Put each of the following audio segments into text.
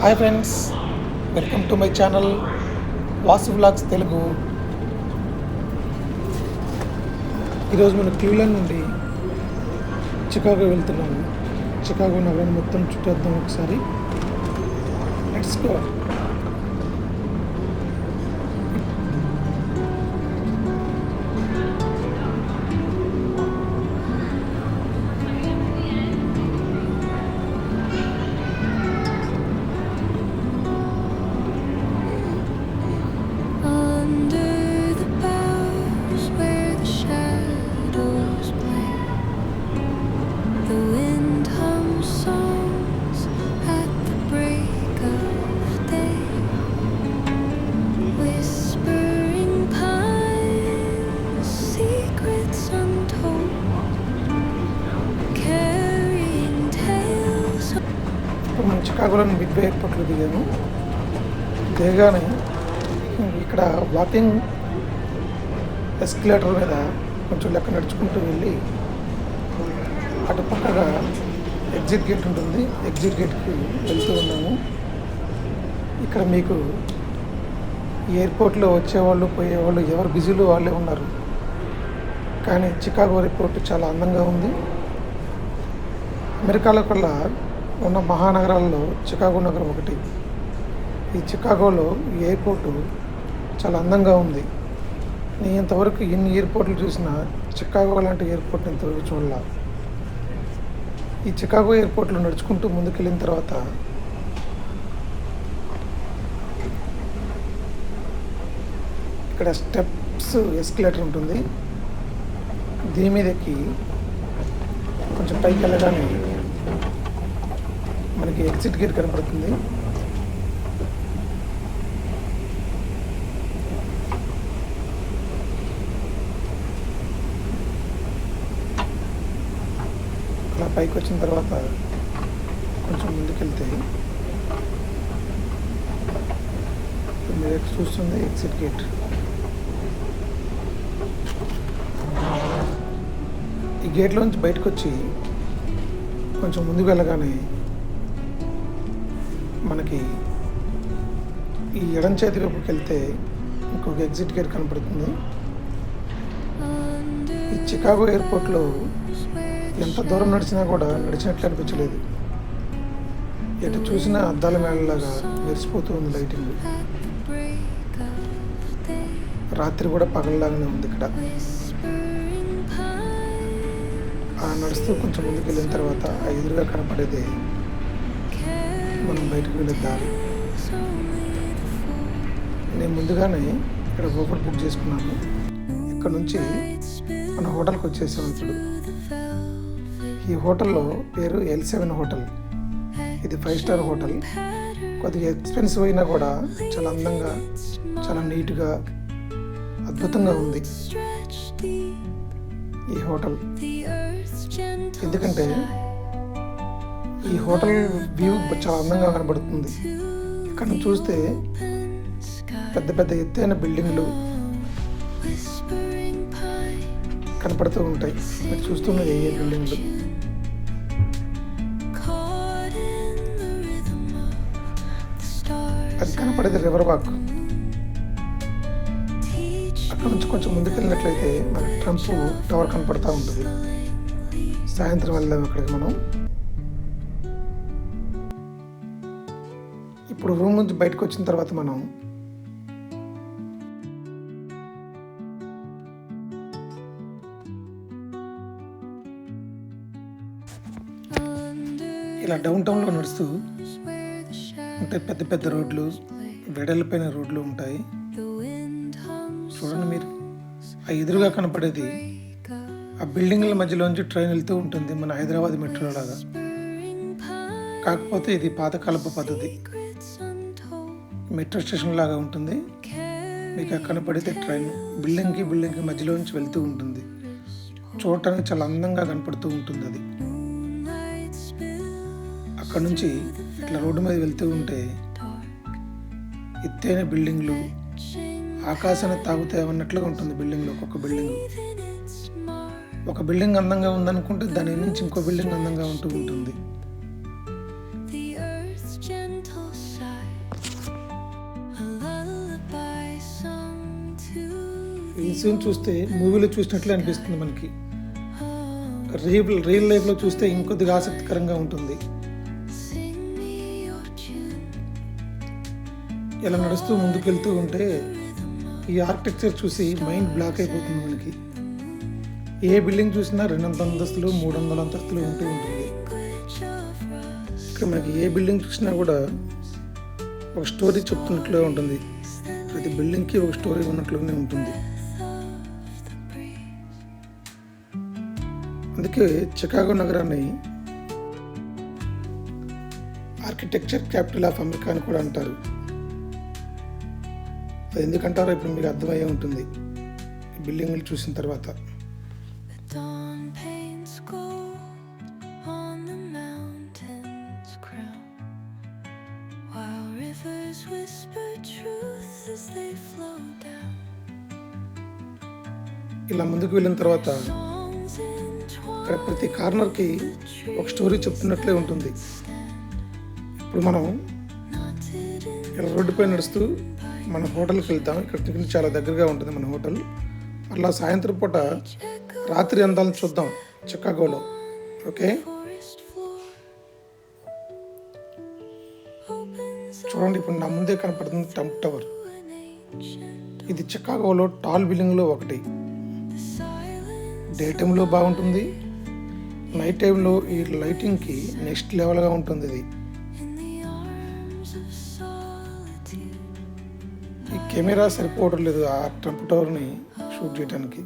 Hi friends welcome to my channel Vasu vlogs Telugu. ఈరోజు మనం Cleveland నుండి Chicago వెళ్తున్నాము. చికాగో నగరం మొత్తం చుట్టేద్దాం ఒకసారి. లెట్స్ గో మనం చికాగోలోని ఎయిర్పోర్ట్లో దిగాను దిగగానే ఇక్కడ వాకింగ్ ఎస్కలేటర్ మీద కొంచెం లెక్క నడుచుకుంటూ వెళ్ళి అటు పక్కగా ఎగ్జిట్ గేట్ ఉంటుంది. ఎగ్జిట్ గేట్కి వెళ్తూ ఉన్నాము. ఇక్కడ మీకు ఎయిర్పోర్ట్లో వచ్చేవాళ్ళు పోయేవాళ్ళు ఎవరు బిజీలో వాళ్ళే ఉన్నారు. కానీ చికాగో ఎయిర్పోర్ట్ చాలా అందంగా ఉంది. అమెరికాలో కల్లా ఉన్న మహానగరాల్లో చికాగో నగరం ఒకటి. ఈ చికాగోలో ఈ ఎయిర్పోర్టు చాలా అందంగా ఉంది. నేను ఇంతవరకు ఎన్ని ఎయిర్పోర్ట్లు చూసినా చికాగో లాంటి ఎయిర్పోర్ట్ ఇంతవరకు చూడాల. ఈ చికాగో ఎయిర్పోర్ట్లో నడుచుకుంటూ ముందుకెళ్ళిన తర్వాత ఇక్కడ స్టెప్స్ ఎస్కలేటర్ ఉంటుంది. దీని మీద ఎక్కి కొంచెం పైకి వెళ్ళగానే మనకి ఎగ్జిట్ గేట్ కనపడుతుంది. అలా పైకి వచ్చిన తర్వాత కొంచెం ముందుకెళ్తే మీరు చూస్తుంది ఎగ్జిట్ గేట్. ఈ గేట్లోంచి బయటకు వచ్చి కొంచెం ముందుకు వెళ్ళగానే మనకి ఈ ఎడం చేతి వైపుకి వెళ్తే ఇంకొక ఎగ్జిట్ గేట్ కనపడుతుంది. ఈ చికాగో ఎయిర్పోర్ట్లో ఎంత దూరం నడిచినా కూడా నడిచినట్లు అనిపించలేదు. ఎటు చూసినా అద్దాల మేళలాగా మెరిసిపోతూ ఉంది లైటింగ్. రాత్రి కూడా పగలలాగానే ఉంది ఇక్కడ. ఆ నడుస్తూ కొంచెం ముందుకు వెళ్ళిన తర్వాత ఆ ఎదురుగా కనపడేది మనం బయటకు వెళ్ళే దారి. నేను ముందుగానే ఇక్కడ హోటల్ బుక్ చేసుకున్నాను. ఇక్కడ నుంచి మన హోటల్కి వచ్చేసాం ఇప్పుడు. ఈ హోటల్లో పేరు ఎల్ సెవెన్ హోటల్. ఇది ఫైవ్ స్టార్ హోటల్. కొద్దిగా ఎక్స్పెన్సివ్ అయినా కూడా చాలా అందంగా చాలా నీట్గా అద్భుతంగా ఉంది ఈ హోటల్. ఎందుకంటే ఈ హోటల్ వ్యూ చాలా అందంగా కనబడుతుంది. ఇక్కడ చూస్తే పెద్ద పెద్ద ఎత్తైన బిల్డింగ్లు కనపడుతూ ఉంటాయి. మీరు చూస్తున్నది ఏ ఏ బిల్డింగ్లు? అది కనపడేది రివర్ వాక్. అక్కడ నుంచి కొంచెం ముందుకు వెళ్ళినట్లయితే మనకి ట్రంప్ టవర్ కనపడతా ఉంటుంది. సాయంత్రం వెళ్దాం అక్కడికి మనం. ఇప్పుడు రూమ్ నుంచి బయటకు వచ్చిన తర్వాత మనం ఇలా డౌన్ టౌన్లో నడుస్తూ అంటే పెద్ద పెద్ద రోడ్లు వెడల్పైన రోడ్లు ఉంటాయి. చూడండి మీరు ఆ ఎదురుగా కనపడేది ఆ బిల్డింగ్ల మధ్యలోంచి ట్రైన్ వెళ్తూ ఉంటుంది మన హైదరాబాద్ మెట్రో లాగా కాకపోతే ఇది పాతకాలపు పద్ధతి. మెట్రో స్టేషన్ లాగా ఉంటుంది. మీకు అక్కడ పడితే ట్రైన్ బిల్డింగ్కి బిల్డింగ్కి మధ్యలో నుంచి వెళ్తూ ఉంటుంది. చూడటానికి చాలా అందంగా కనపడుతూ ఉంటుంది అది. అక్కడ నుంచి ఇట్లా రోడ్డు మీద వెళ్తూ ఉంటే ఎత్తైన బిల్డింగ్లు ఆకాశాన్ని తాగుతాయి అన్నట్లుగా ఉంటుంది బిల్డింగ్లో ఒక్కొక్క బిల్డింగ్. ఒక బిల్డింగ్ అందంగా ఉందనుకుంటే దాని నుంచి ఇంకో బిల్డింగ్ అందంగా ఉంటూ ఉంటుంది. సీన్ చూస్తే మూవీలో చూసినట్లే అనిపిస్తుంది మనకి. రియల్ రియల్ లైఫ్లో చూస్తే ఇంకొద్దిగా ఆసక్తికరంగా ఉంటుంది. ఇలా నడుస్తూ ముందుకెళ్తూ ఉంటే ఈ ఆర్కిటెక్చర్ చూసి మైండ్ బ్లాక్ అయిపోతుంది మనకి. ఏ బిల్డింగ్ చూసినా రెండు వందల అంతస్తులు మూడు వందల అంతస్తులు ఉంటూ ఉంటుంది. ఇక్కడ మనకి ఏ బిల్డింగ్ చూసినా కూడా ఒక స్టోరీ చెప్తున్నట్లుగా ఉంటుంది. ప్రతి బిల్డింగ్కి ఒక స్టోరీ ఉన్నట్లుగానే ఉంటుంది. అందుకే చికాగో నగరాన్ని ఆర్కిటెక్చర్ క్యాపిటల్ ఆఫ్ అమెరికా అని కూడా అంటారు. అది ఎందుకంటారో ఇప్పుడు మీకు అర్థమయ్యే ఉంటుంది. బిల్డింగ్లు చూసిన తర్వాత. ఇలా ముందుకు వెళ్ళిన తర్వాత ఇక్కడ ప్రతి కార్నర్కి ఒక స్టోరీ చెప్తున్నట్లే ఉంటుంది. ఇప్పుడు మనం ఇలా రోడ్డుపై నడుస్తూ మన హోటల్కి వెళ్తాం. ఇక్కడ నుంచి చాలా దగ్గరగా ఉంటుంది మన హోటల్. అలా సాయంత్రం పూట రాత్రి అందాలను చూద్దాం చికాగోలో. ఓకే? చూడండి ఇప్పుడు నా ముందే కనపడుతుంది టంప్ టవర్. ఇది చికాగోలో టాల్ బిల్డింగ్లో ఒకటి. డే టైంలో బాగుంటుంది. నైట్ టైంలో ఈ లైటింగ్కి నెక్స్ట్ లెవెల్గా ఉంటుంది ఇది. ఈ కెమెరా సరిపోవడం లేదు ఆ ట్రంప్ టవర్ని షూట్ చేయడానికి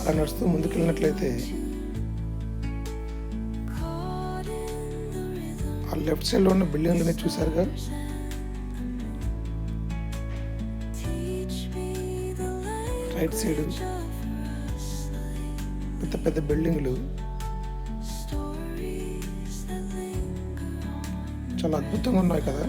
అలా నడుస్తూ ముందుకెళ్ళినట్లయితే ఆ లెఫ్ట్ సైడ్లో ఉన్న బిల్డింగ్లనే చూసారుగా రైట్ సైడ్ పెద్ద పెద్ద బిల్డింగ్లు. చాలా అద్భుతంగా ఉన్నాయి కదా.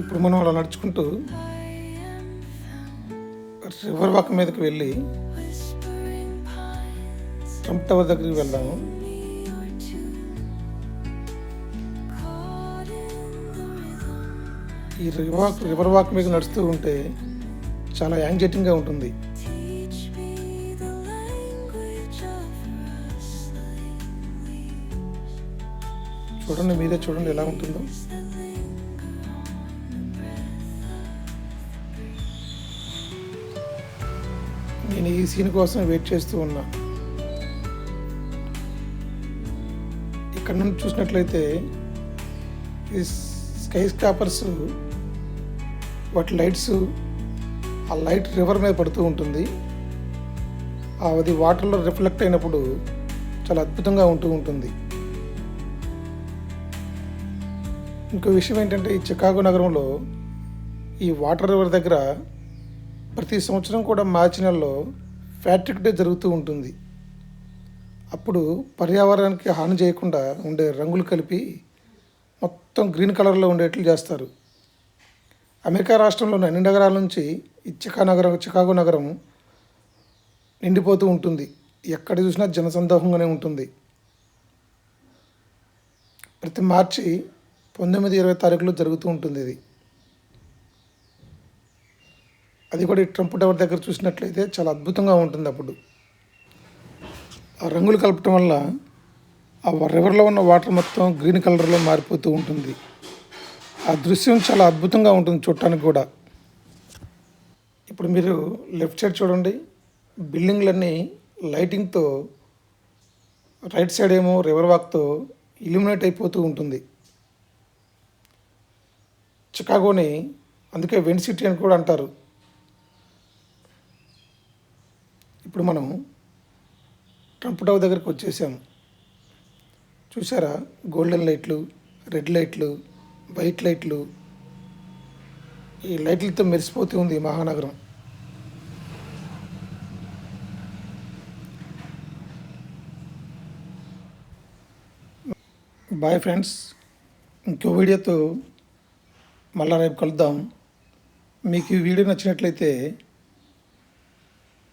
ఇప్పుడు మనం అలా నడుచుకుంటూ రివర్ వాక్ మీదకి వెళ్ళి ట్రంప్ టవర్ దగ్గరికి వెళ్దాము. ఈ రివర్ వాక్ రివర్ వాక్ మీద నడుస్తూ ఉంటే చాలా యాంగ్జైటింగ్గా ఉంటుంది. చూడండి మీదే చూడండి ఎలా ఉంటుందో. నేను ఈ సీన్ కోసం వెయిట్ చేస్తూ ఉన్నా. ఇక్కడ నుండి చూసినట్లయితే ఈ స్కై స్కాపర్స్ వాటి లైట్స్ ఆ లైట్ రివర్ మీద పడుతూ ఉంటుంది. అది వాటర్లో రిఫ్లెక్ట్ అయినప్పుడు చాలా అద్భుతంగా ఉంటూ ఉంటుంది. ఇంకో విషయం ఏంటంటే ఈ చికాగో నగరంలో ఈ వాటర్ రివర్ దగ్గర ప్రతి సంవత్సరం కూడా మార్చి నెలలో ఫ్యాట్రిక్ డే జరుగుతూ ఉంటుంది. అప్పుడు పర్యావరణానికి హాని చేయకుండా ఉండే రంగులు కలిపి మొత్తం గ్రీన్ కలర్లో ఉండేట్లు చేస్తారు. అమెరికా రాష్ట్రంలోని అన్ని నగరాల నుంచి ఈ చికా నగరం చికాగో నగరం నిండిపోతూ ఉంటుంది. ఎక్కడ చూసినా జనసందోహంగానే ఉంటుంది. ప్రతి మార్చి పంతొమ్మిది ఇరవై తారీఖులో జరుగుతూ ఉంటుంది ఇది. అది కూడా ఈ ట్రంప్ టవర్ దగ్గర చూసినట్లయితే చాలా అద్భుతంగా ఉంటుంది అప్పుడు. ఆ రంగులు కలపటం వల్ల ఆ రివర్లో ఉన్న వాటర్ మొత్తం గ్రీన్ కలర్లో మారిపోతూ ఉంటుంది. ఆ దృశ్యం చాలా అద్భుతంగా ఉంటుంది చూడటానికి కూడా. ఇప్పుడు మీరు లెఫ్ట్ సైడ్ చూడండి. బిల్డింగ్లన్నీ లైటింగ్తో రైట్ సైడ్ ఏమో రివర్ వాక్తో ఇల్యూమినేట్ అయిపోతూ ఉంటుంది. చికాగోని అందుకే వెన్ సిటీ అని కూడా అంటారు. ఇప్పుడు మనం ట్రంప్ టవర్ దగ్గరకు వచ్చేసాము చూసారా గోల్డెన్ లైట్లు రెడ్ లైట్లు వైట్ లైట్లు. ఈ లైట్లతో మెరిసిపోతూ ఉంది మహానగరం. బాయ్ ఫ్రెండ్స్ ఇంకో వీడియోతో మళ్ళా రేపు కలుద్దాం. మీకు ఈ వీడియో నచ్చినట్లయితే